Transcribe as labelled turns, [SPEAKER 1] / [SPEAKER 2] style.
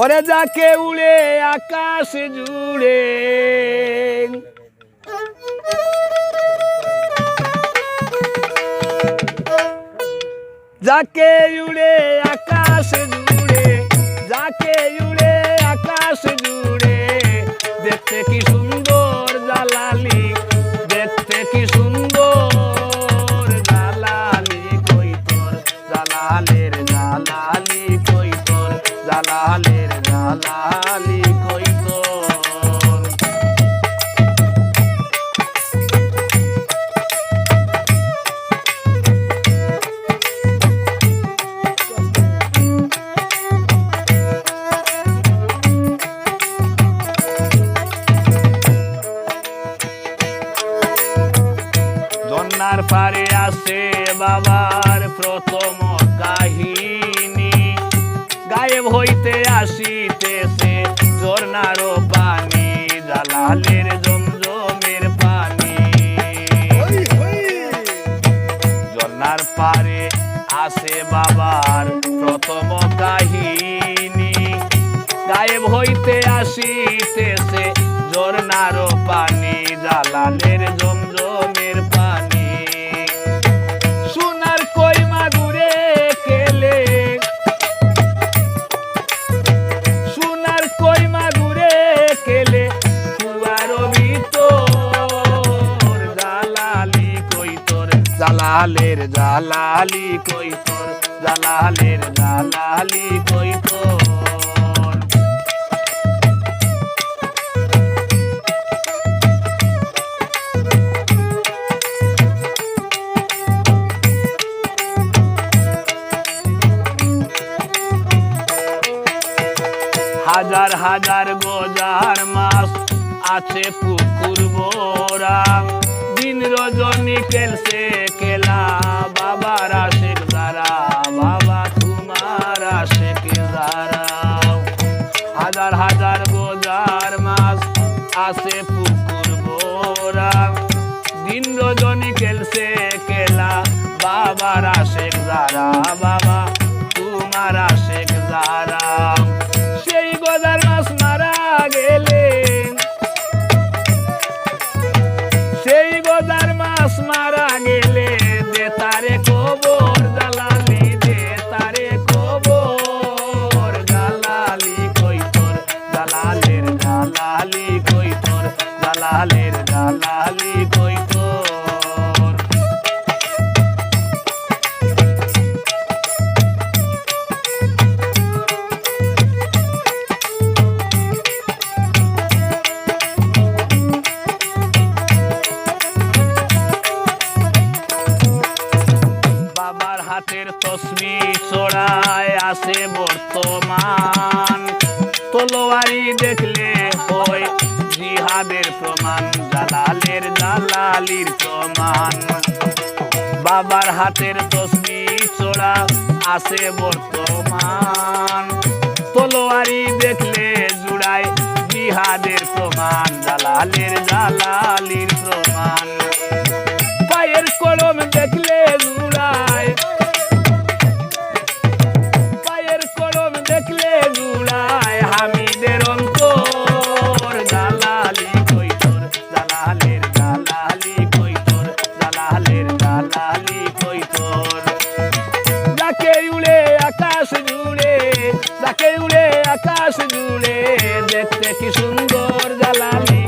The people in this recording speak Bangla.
[SPEAKER 1] ওরে যাকে উড়ে আকাশ জুড়ে। যাকে উড়ে আকাশ জুড়ে। জালালি কই তোর পারে আসে বাবার প্রথম জালালের জমজমের পানি। জন্নার পারে আসে বাবার প্রথম কাহিনী গায়েব হইতে আসিতেছে ঝর্নার পানি জালালের জালালের জালালি কই তোর? জালালের জালালি কই তোর? হাজার হাজার গজার মাছ আছে পুকুর বোরা দিন রজনী খেলছে খেলা বাবার আশেক যারা বাবা তোমার আশেক যারা হাজার হাজার গজার মাছ আছে পুকুর বোরা দিন রজনী খেলছে খেলা বাবার আশেক যারা বাবা জালালের জালালি কই বাবার হাতের তসবি চড়ায় আছে বর্তমান। তলোয়ারি দেখলে হয় জিহাদের প্রমাণ, জালালের জালালির প্রমাণ। বাবার হাতের তসবি চোরা আসে বর্তমান। তলোয়ারি দেখলে জুড়ায় জিহাদের প্রমাণ, জালালের জালালির প্রমাণ। পায়ের কলম দেখলে কর। যাকে উড়ে আকাশ জুড়ে যাকে উড়ে আকাশ জুড়ে দেখতে কি সুন্দর জ্বালানি।